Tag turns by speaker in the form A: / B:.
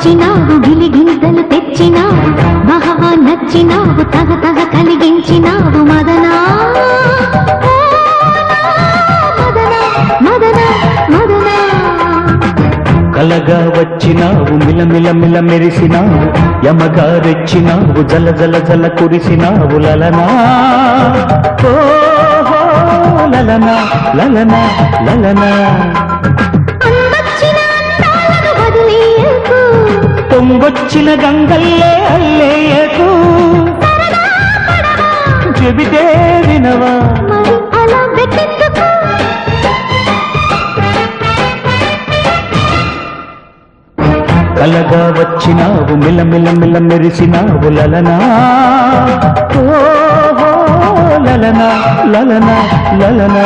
A: వచ్చినావు గిలిగింతలు తెచ్చినావు బహవా నచ్చినావు తగ తగ కలిగించినావు మదనా
B: కలగా వచ్చినావు మిలమిల మిల మెరిసినావు యమగా రెచ్చినావు జల జల జల కురిసినావు లలనా. ఓహో లలనా లలనా లలనా. పొంగొచ్చిన గంగల్లే అల్లేయకు. చెబితే వినవా? కలగా వచ్చినావు మిలమిల మిల మెరిసినావు లలనా. ఓ లలనా లలనా లలనా.